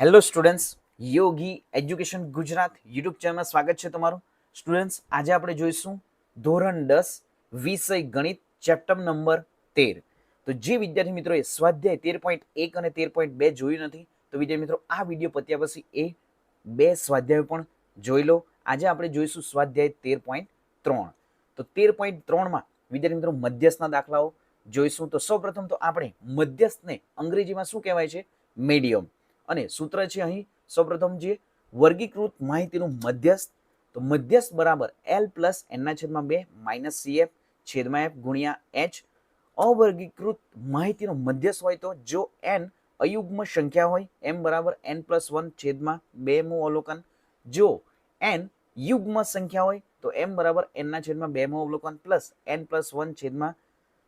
Hello students Yogi education Gujarat YouTube ચેનલમાં સ્વાગત છે તમારું. સ્ટુડન્ટ્સ આજે આપણે જોઈશું ધોરણ દસ, વિષય ગણિત ચેપ્ટર નંબર તેર. તો જે વિદ્યાર્થી મિત્રોએ સ્વાધ્યાય તેર પોઈન્ટ એક અને તેર પોઈન્ટ બે જોયું નથી, તો વિદ્યાર્થી મિત્રો આ વીડિયો પત્યા પછી એ બે સ્વાધ્યાય પણ જોઈ લો. આજે આપણે જોઈશું સ્વાધ્યાય તેર પોઈન્ટ ત્રણ. તો તેર પોઈન્ટ ત્રણમાં વિદ્યાર્થી મિત્રો મધ્યસ્થના દાખલાઓ જોઈશું. તો સૌપ્રથમ તો આપણે મધ્યસ્થને અંગ્રેજીમાં શું કહેવાય છે? મીડિયમ અને સૂત્ર છે અહીં સૌપ્રથમ જે વર્ગીકૃત માહિતીનું મધ્યસ્થ, તો મધ્યસ્થ બરાબર એલ પ્લસ એનના છેદમાં બે માઇનસ સીએફ છેદમાં એફ ગુણ્યા એચ અવર્ગીકૃત માહિતીનો મધ્યસ્થ હોય તો જો એન અયુગ્મ સંખ્યા હોય એમ બરાબર એન પ્લસ વન છેદમાં બેમું અવલોકન. જો એન યુગ્મ સંખ્યા હોય, તો એમ બરાબર એનના છેદમાં બેમું અવલોકન પ્લસ એન પ્લસ વન છેદમાં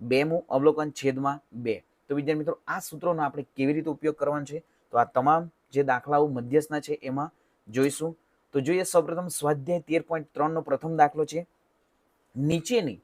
બેમું અવલોકન છેદમાં બે. તો વિદ્યાર્થી મિત્રો, આ સૂત્રોનો આપણે કેવી રીતે ઉપયોગ કરવાનો છે? તો આ તમામ જે દાખલાઓ મધ્યસ્થના છે એમાં જોઈશું. તો જોઈએ સૌપ્રથમ સ્વાધ્યાય તેર પોઈન્ટ ત્રણનો પ્રથમ દાખલો છે. નીચેની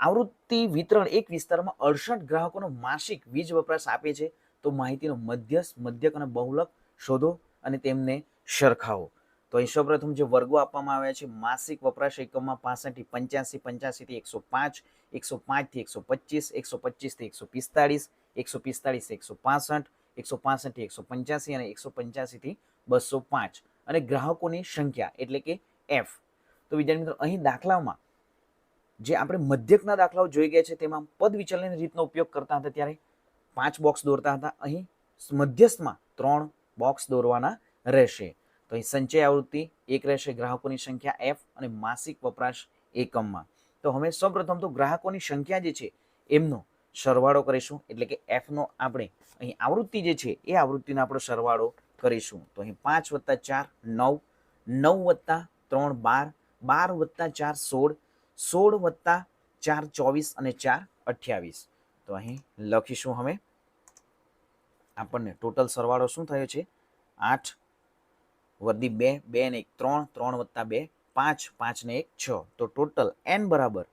આવૃત્તિ વિતરણ એક વિસ્તારમાં અડસઠ ગ્રાહકોનો માસિક વીજ વપરાશ આપે છે. તો માહિતીનો મધ્યસ્થ, મધ્યક અને બહુલક શોધો અને તેમને સરખાવો. તો અહીં સૌપ્રથમ જે વર્ગો આપવામાં આવ્યા છે, માસિક વપરાશ એકમમાં પાસઠથી પંચ્યાસી પંચ્યાસીથી એકસો પાંચ, એકસો પાંચથી એકસો પચીસ, એકસો પચીસથી એકસો પિસ્તાળીસ, એકસો પિસ્તાળીસથી એકસો પાસઠ એકસો પાસઠથી એકસો પંચ્યાસી અને એકસો પંચ્યાસીથી બસો પાંચ અને ગ્રાહકોની સંખ્યા એટલે કે એફ તો વિદ્યાર્થી મિત્રો, અહીં દાખલામાં જે આપણે મધ્યકના દાખલાઓ જોઈ ગયા છે, તેમાં પદ વિચલનની રીતનો ઉપયોગ કરતા હતા ત્યારે પાંચ બોક્સ દોરતા હતા. અહીં મધ્યસ્થમાં ત્રણ બોક્સ દોરવાના રહેશે. તો અહીં સંચય આવૃત્તિ એક રહેશે, ગ્રાહકોની સંખ્યા એફ અને માસિક વપરાશ એકમમાં. તો હવે સૌપ્રથમ તો ગ્રાહકોની સંખ્યા જે છે, એમનો સરવાળો કરીશું. એટલે કે એફનો આપણે અહીં આવૃત્તિ જે છે, એ આવૃત્તિનો આપણો સરવાળો કરીશું. તો અહીં પાંચ વત્તા ચાર, નવ નવ વત્તા ત્રણ, બાર બાર વત્તા ચાર, સોળ સોળ વત્તા ચાર, ચોવીસ અને ચાર, અઠ્યાવીસ. તો અહીં લખીશું હવે. આપણને ટોટલ સરવાળો શું થયો છે? આઠ વર્દી બે બે ને એક, ત્રણ ત્રણ વત્તા બે, પાંચ પાંચ ને એક, છ. તો ટોટલ એન બરાબર,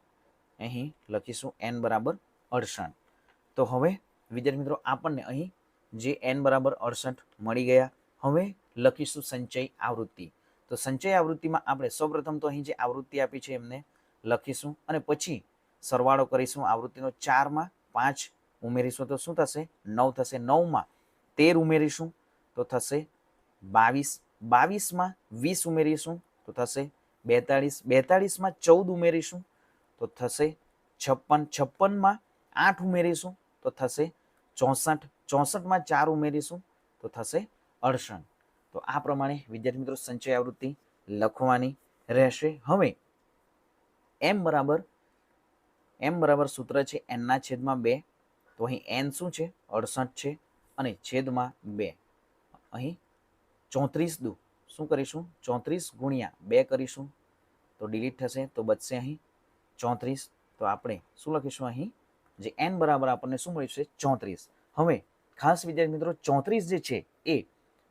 અહીં લખીશું એન બરાબર અડસઠ. તો હવે, વિદ્યાર્થી મિત્રો, આપણને અહીં જે એન બરાબર અડસઠ મળી ગયા. હવે લખીશું સંચય આવૃત્તિ. તો સંચય આવૃત્તિમાં આપણે સૌપ્રથમ તો અહીં જે આવૃત્તિ આપી છે એમને લખીશું અને પછી સરવાળો કરીશું આવૃત્તિનો ચારમાં પાંચ ઉમેરીશું. તો શું થશે? નવ થશે. નવમાં તેર ઉમેરીશું. તો થશે બાવીસ. બાવીસમાં વીસ ઉમેરીશું. તો થશે બેતાળીસ. બેતાળીસમાં ચૌદ ઉમેરીશું. તો થશે છપ્પન. છપ્પનમાં આઠ ઉમેરીશું. તો થશે ચોસઠ. ચોસઠમાં ચાર ઉમેરીશું તો થશે અડસઠ. તો આ પ્રમાણે વિદ્યાર્થી મિત્રો સંચય આવૃત્તિ લખવાની રહેશે. હવે એમ બરાબર એમ બરાબર સૂત્ર છે એનના છેદમાં બે. તો અહીં એન શું છે? અડસઠ છે અને છેદમાં બે. અહીં ચોત્રીસ દુ. શું કરીશું? ચોત્રીસ ગુણ્યા બે કરીશું. તો ડિલીટ થશે તો બચશે અહીં ચોત્રીસ. તો આપણે શું લખીશું અહીં? જે એન બરાબર આપણને શું મળ્યું છે? ચોત્રીસ. હવે, ખાસ વિદ્યાર્થી મિત્રો, ચોત્રીસ જે છે, એ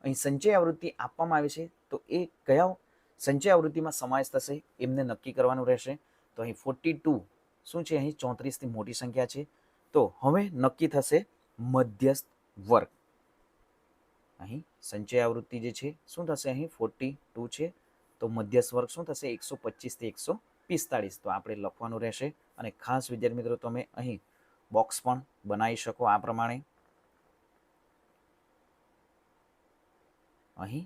અહીં સંચય આવૃત્તિ આપવામાં આવી છે. તો એ કયા સંચય આવૃત્તિમાં સમાવેશ થશે, એમને નક્કી કરવાનું રહેશે. તો અહીં ફોર્ટી ટુ શું છે? અહીં ચોત્રીસથી મોટી સંખ્યા છે. તો હવે નક્કી થશે મધ્યસ્થ વર્ગ. અહીં સંચય આવૃત્તિ જે છે, શું થશે? અહીં ફોર્ટી ટુ છે. તો મધ્યસ્થ વર્ગ શું થશે? એકસો પચીસથી એકસો પિસ્તાળીસ. તો આપણે લખવાનું રહેશે. અને ખાસ વિદ્યાર્થી મિત્રો, તમે અહીં બોક્સ પણ બનાવી શકો આ પ્રમાણે. અહીં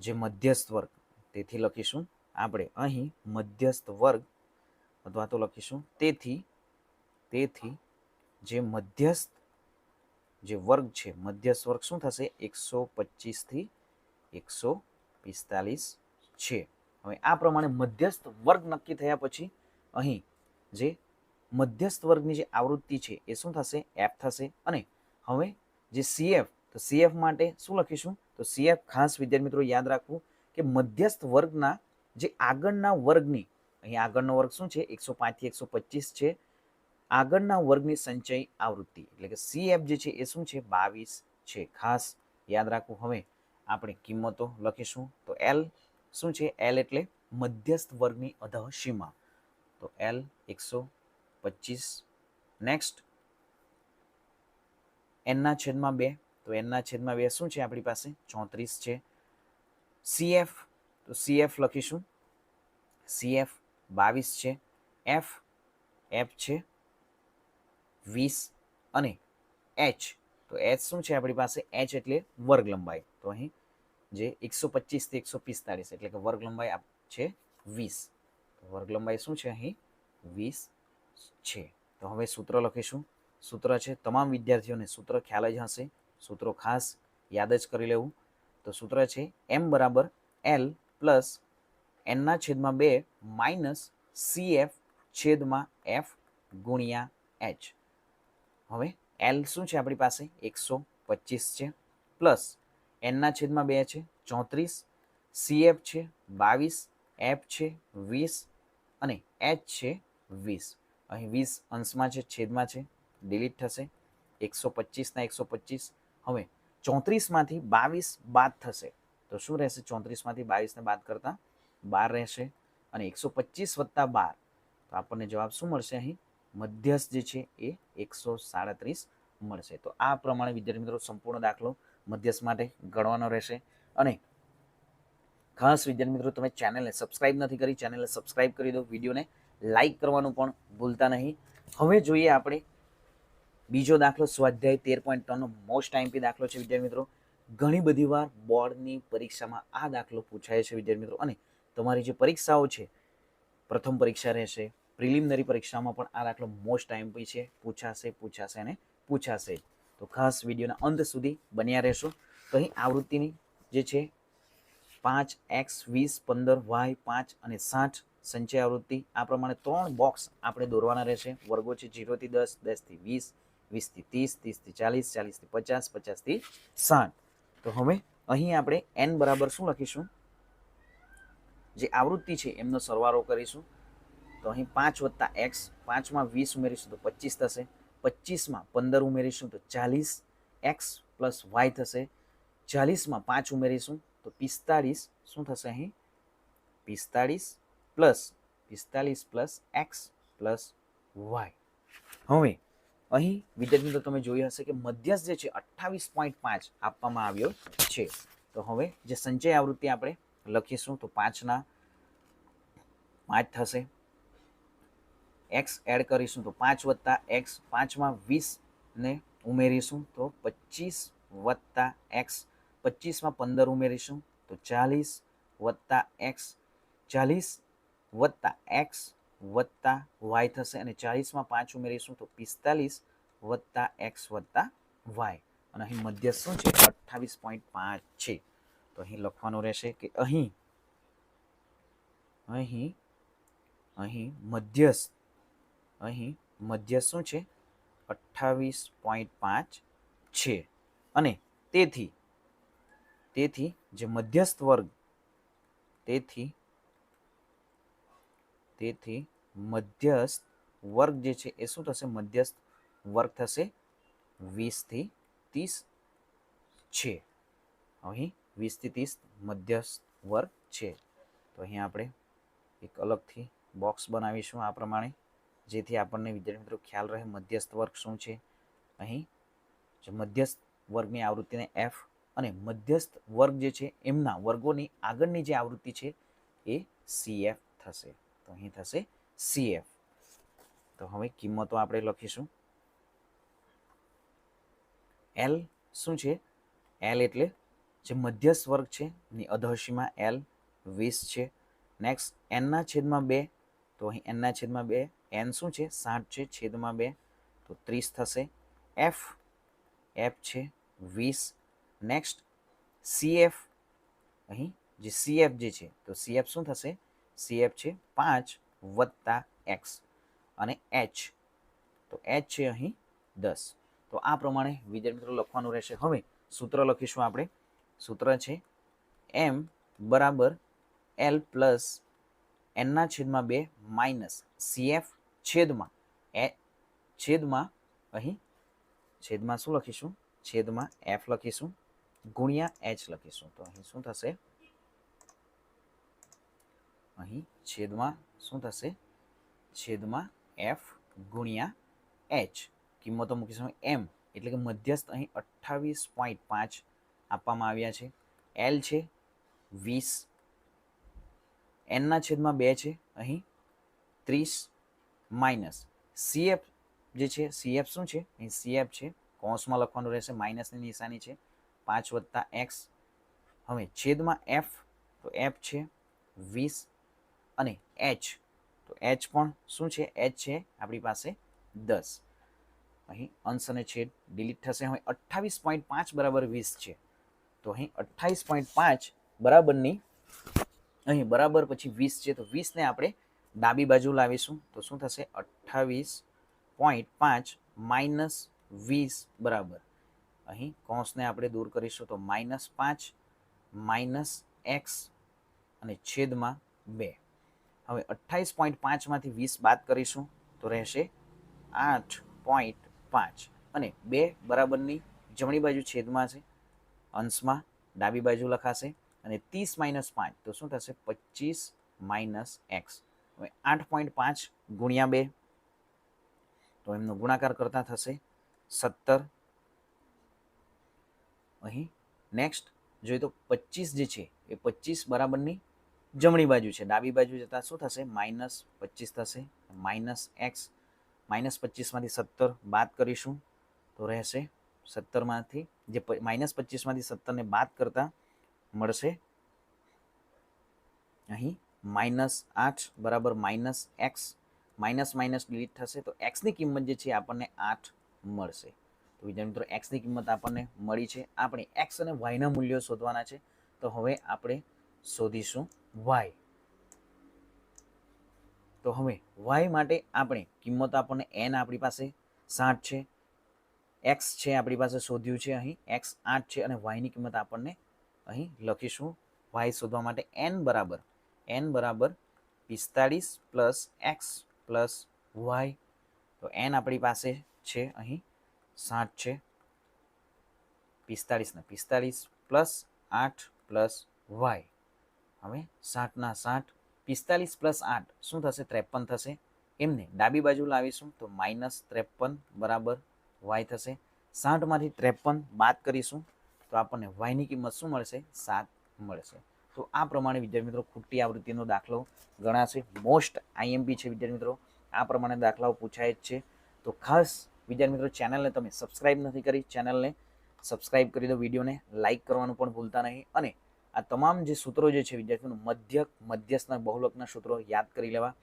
જે મધ્યસ્થ વર્ગ, તેથી લખીશું આપણે. અહીં મધ્યસ્થ વર્ગ અથવા તો લખીશું તેથી તેથી જે મધ્યસ્થ જે વર્ગ છે, મધ્યસ્થ વર્ગ શું થશે? એકસો પચીસથી એકસો પિસ્તાલીસ છે. હવે આ પ્રમાણે મધ્યસ્થ વર્ગ નક્કી થયા પછી અહીં જે મધ્યસ્થ વર્ગની જે આવૃત્તિ છે એ શું થશે? એફ થશે. અને હવે જે સીએફ તો સીએફ માટે શું લખીશું? તો સીએફ ખાસ વિદ્યાર્થી મિત્રો યાદ રાખવું કે મધ્યસ્થ વર્ગના જે આગળના વર્ગની અહીં આગળનો વર્ગ શું છે? એકસો પાંચથી એકસો પચીસ છે. આગળના વર્ગની સંચય આવૃત્તિ, એટલે કે સીએફ જે છે એ શું છે? બાવીસ છે. ખાસ યાદ રાખવું. હવે આપણે કિંમતો લખીશું. તો એલ શું છે? એલ એટલે મધ્યસ્થ વર્ગની અધઃ સીમા તો એલ એકસો પચીસ. નેક્સ્ટ એનના છેદમાં બે. તો એનના છેદમાં બે શું છે આપણી પાસે? ચોત્રીસ છે. સીએફ તો સીએફ લખીશું. સીએફ બાવીસ છે. એફ એફ છે. વીસ અને એચ તો એચ શું છે આપણી પાસે? એચ એટલે વર્ગ લંબાઈ તો અહીં જે એકસો પચીસથી એકસો પિસ્તાળીસ, એટલે કે વર્ગ લંબાઈ છે વીસ. વર્ગ લંબાઈ શું છે અહીં? વીસ. છે. તો હવે સૂત્ર લખીશું. સૂત્ર છે, તમામ વિદ્યાર્થીઓને સૂત્ર ખ્યાલ જ હશે. સૂત્રો ખાસ યાદ જ કરી લેવું. તો સૂત્ર છે, એમ બરાબર એલ પ્લસ એનના છેદમાં બે માઇનસ સી એફ છેદમાં એફ ગુણ્યા એચ. હવે એલ શું છે આપણી પાસે? એકસો પચીસ છે. પ્લસ એનના છેદમાં બે છે, ચોત્રીસ. સી એફ છે, બાવીસ. એફ છે, વીસ. અને એચ છે, વીસ. અહીં વીસ અંશમાં છે, છેદમાં છે ડિલીટ થશે. એકસો પચીસના એકસો પચીસ. હવે ચોત્રીસમાંથી બાવીસ બાદ થશે. તો શું રહેશે? ચોત્રીસમાંથી બાવીસને બાદ કરતાં બાર રહેશે. અને એકસો પચીસ વત્તા બાર. તો આપણને જવાબ શું મળશે અહીં? મધ્યસ્થ જે છે એ એકસો સાડત્રીસ મળશે. તો આ પ્રમાણે વિદ્યાર્થી મિત્રો સંપૂર્ણ દાખલો મધ્યસ્થ માટે ગણવાનો રહેશે. અને ખાસ વિદ્યાર્થી મિત્રો, તમે ચેનલને સબસ્ક્રાઇબ નથી કરી, ચેનલને સબસ્ક્રાઇબ કરી દો. વિડીયોને લાઇક કરવાનું પણ ભૂલતા નહીં. હવે જોઈએ આપણે બીજો દાખલો, સ્વાધ્યાય તેર પોઈન્ટ ત્રણનો મોસ્ટ ટાઈમપી દાખલો છે, વિદ્યાર્થી મિત્રો. ઘણી બધી વાર બોર્ડની પરીક્ષામાં આ દાખલો પૂછાય છે, વિદ્યાર્થી મિત્રો. અને તમારી જે પરીક્ષાઓ છે, પ્રથમ પરીક્ષા રહેશે, પ્રિલિમિનરી પરીક્ષામાં પણ આ દાખલો મોસ્ટ ટાઈમપી છે. પૂછાશે પૂછાશે અને પૂછાશે. તો ખાસ વિડીયોના અંત સુધી બન્યા રહેશો. તો અહીં આવૃત્તિની જે છે, પાંચ, એક્સ, વીસ, પંદર, વાય, પાંચ અને સાઠ સંચય આવૃત્તિ. આ પ્રમાણે ત્રણ બોક્સ આપણે દોરવાના રહેશે. વર્ગો છે જીરોથી દસ દસથી વીસ વીસથી ત્રીસ ત્રીસથી ચાલીસ ચાલીસથી પચાસ પચાસથી સાઠ. તો હવે અહીં આપણે એન બરાબર શું લખીશું? જે આવૃત્તિ છે એમનો સરવાળો કરીશું. તો અહીં પાંચ વત્તા એક્સ પાંચમાં વીસ ઉમેરીશું તો પચીસ થશે. પચીસમાં પંદર ઉમેરીશું તો ચાલીસ એક્સ પ્લસ વાય થશે. ચાલીસમાં પાંચ ઉમેરીશું તો પિસ્તાળીસ. શું થશે અહીં? પિસ્તાળીસ પ્લસ પિસ્તાલીસ પ્લસ એક્સ પ્લસ વાય. હવે, અહીં વિદ્યાર્થી મિત્રો તમે જોયું હશે કે મધ્યસ્થ જે છે, અઠ્ઠાવીસ પોઈન્ટ પાંચ આપવામાં આવ્યો છે. તો હવે જે સંચય આવૃત્તિ આપણે લખીશું, તો પાંચના પાંચ થશે. એક્સ એડ કરીશું, તો પાંચ વત્તા એક્સ, પાંચમાં વીસને ઉમેરીશું, તો પચીસ વત્તા એક્સ, પચીસમાં પંદર ઉમેરીશું, તો ચાલીસ વત્તા એક્સ, ચાલીસ વત્તા એક્સ વત્તા વાય થશે અને ચાલીસમાં પાંચ ઉમેરીશું તો પિસ્તાલીસ વત્તા એક્સ વત્તા વાય. અને અહીં મધ્ય શું છે? અઠ્ઠાવીસ પોઈન્ટ પાંચ છે. તો અહીં લખવાનું રહેશે કે અહીં અહીં અહીં મધ્યસ્થ, અહીં મધ્ય શું છે? અઠ્ઠાવીસ પોઈન્ટ પાંચ છે. અને તેથી તેથી જે મધ્યસ્થ વર્ગ, તેથી તેથી મધ્યસ્થ વર્ગ જે છે એ શું થશે? મધ્યસ્થ વર્ગ થશે વીસથી ત્રીસ છે. અહીં વીસથી ત્રીસ મધ્યસ્થ વર્ગ છે. તો અહીં આપણે એક અલગથી બોક્સ બનાવીશું આ પ્રમાણે, જેથી આપણને વિદ્યાર્થી મિત્રો ખ્યાલ રહે મધ્યસ્થ વર્ગ શું છે. અહીં જે મધ્યસ્થ વર્ગની આવૃત્તિને એફ અને મધ્યસ્થ વર્ગ જે છે એમના વર્ગોની આગળની જે આવૃત્તિ છે એ સીએફ થશે. તો અહીં થશે સીએફ તો હવે કિંમતો આપણે લખીશું. એલ શું છે? એલ એટલે જે મધ્યસ્થ વર્ગ છે, એની અધહસીમાં એલ વીસ છે. નેક્સ્ટ એનના છેદમાં બે. તો અહીં એનના છેદમાં બે. એન શું છે? સાઠ છે, છેદમાં બે. તો ત્રીસ થશે. એફ એફ છે વીસ. નેક્સ્ટ સીએફ અહીં જે સીએફ જે છે, તો સીએફ શું થશે? સીએફ છે પાંચ વત્તા એક્સ અને એચ તો એચ છે અહીં દસ. તો આ પ્રમાણે વિદ્યાર્થી મિત્રો લખવાનું રહેશે. હવે સૂત્ર લખીશું આપણે. સૂત્ર છે એમ બરાબર એલ પ્લસ એનના છેદમાં બે માઇનસ સીએફ છેદમાં એ, છેદમાં અહીં છેદમાં શું લખીશું? છેદમાં એફ લખીશું. ગુણ્યા એચ લખીશું. તો અહીં શું થશે? અહીં છેદમાં શું થશે? છેદમાં એફ ગુણ્યા એચ કિંમતો મૂકીશું એમ એટલે કે મધ્યસ્થ અહીં અઠ્ઠાવીસ પોઈન્ટ પાંચ આપવામાં આવ્યા છે. એલ છે વીસ. એનના છેદમાં બે છે, અહીં ત્રીસ માઇનસ સીએફ જે છે સીએફ શું છે? અહીં સીએફ છે, કોસમાં લખવાનું રહેશે માઇનસની નિશાની છે, પાંચ વત્તા એક્સ હવે છેદમાં એફ તો એફ છે વીસ અને એચ તો એચ પણ શું છે? એચ છે આપણી પાસે દસ. અહીં અંશ અને છેદ ડિલીટ થશે. હવે અઠ્ઠાવીસ પોઈન્ટ પાંચ બરાબર વીસ છે. તો અહીં અઠ્ઠાવીસ પોઈન્ટ પાંચ બરાબરની અહીં બરાબર પછી વીસ છે. તો વીસને આપણે ડાબી બાજુ લાવીશું. તો શું થશે? અઠ્ઠાવીસ પોઈન્ટ પાંચ માઇનસ વીસ બરાબર. અહીં કૌંસને આપણે દૂર કરીશું તો માઇનસ પાંચ માઇનસ એક્સ અને છેદમાં બે. હવે અઠ્ઠાવીસ પોઈન્ટ પાંચમાંથી વીસ બાદ કરીશું તો રહેશે આઠ પોઈન્ટ પાંચ. અને બે બરાબરની જમણી બાજુ છેદમાં છે, અંશમાં ડાબી બાજુ લખાશે અને ત્રીસ માઇનસ પાંચ, તો શું થશે? પચીસ માઇનસ એક્સ. હવે આઠ પોઈન્ટ પાંચ ગુણ્યા બે, તો એમનો ગુણાકાર કરતા થશે સત્તર. અહીં નેક્સ્ટ, જોઈએ તો પચીસ જે છે, એ પચીસ બરાબરની જમણી બાજુ છે. ડાબી બાજુ જતાં શું થશે? માઇનસ પચીસ થશે. માઇનસ એક્સ, માઇનસ પચીસમાંથી સત્તર બાદ કરીશું તો રહેશે સત્તરમાંથી, જે માઇનસ પચીસમાંથી સત્તરને બાદ કરતાં મળશે અહીં માઇનસ આઠ બરાબર minus X, minus minus delete થશે તો એક્સની કિંમત જે છે આપણને આઠ મળશે. તો વિદ્યાર્થી મિત્રો, એક્સની કિંમત આપણને મળી છે. આપણે એક્સ અને વાયના મૂલ્યો શોધવાના છે. તો હવે આપણે શોધીશું. વાય તો હવે વાય માટે આપણે કિંમત આપણને એન આપણી પાસે સાઠ છે. એક્સ છે આપણી પાસે શોધ્યું છે અહીં. એક્સ આઠ છે અને વાયની કિંમત આપણને અહીં લખીશું. વાય શોધવા માટે એન બરાબર. એન બરાબર પિસ્તાળીસ પ્લસ એક્સ પ્લસ વાય તો એન આપણી પાસે છે અહીં સાઠ છે. પિસ્તાળીસને પિસ્તાળીસ પ્લસ આઠ પ્લસ વાય હવે સાઠના સાઠ પિસ્તાલીસ પ્લસ આઠ શું થશે? ત્રેપન થશે. એમને ડાબી બાજુ લાવીશું તો માઇનસ ત્રેપન બરાબર વાય થશે. સાઠમાંથી ત્રેપન બાદ કરીશું તો આપણને વાયની કિંમત શું મળશે? સાત મળશે. તો આ પ્રમાણે વિદ્યાર્થી મિત્રો ખોટી આવૃત્તિનો દાખલો ગણાશે. મોસ્ટ આઈએમપી છે વિદ્યાર્થી મિત્રો. આ પ્રમાણે દાખલાઓ પૂછાય જ છે. તો ખાસ વિદ્યાર્થી મિત્રો ચેનલને તમે સબસ્ક્રાઇબ નથી કરી, ચેનલને સબસ્ક્રાઇબ કરી દો, વિડીયોને લાઇક કરવાનું પણ ભૂલતા નહીં અને આ તમામ જે સૂત્રો જે છે વિદ્યાર્થીઓનું મધ્યક, મધ્યસ્થના, બહુલકના સૂત્રો યાદ કરી લેવા.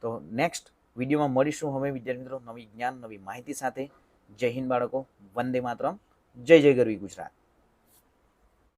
તો નેક્સ્ટ વિડીયોમાં મળીશું હવે વિદ્યાર્થી મિત્રો નવી જ્ઞાન, નવી માહિતી સાથે. જય હિન્દ બાળકો. વંદે માતરમ. જય જય ગરવી ગુજરાત.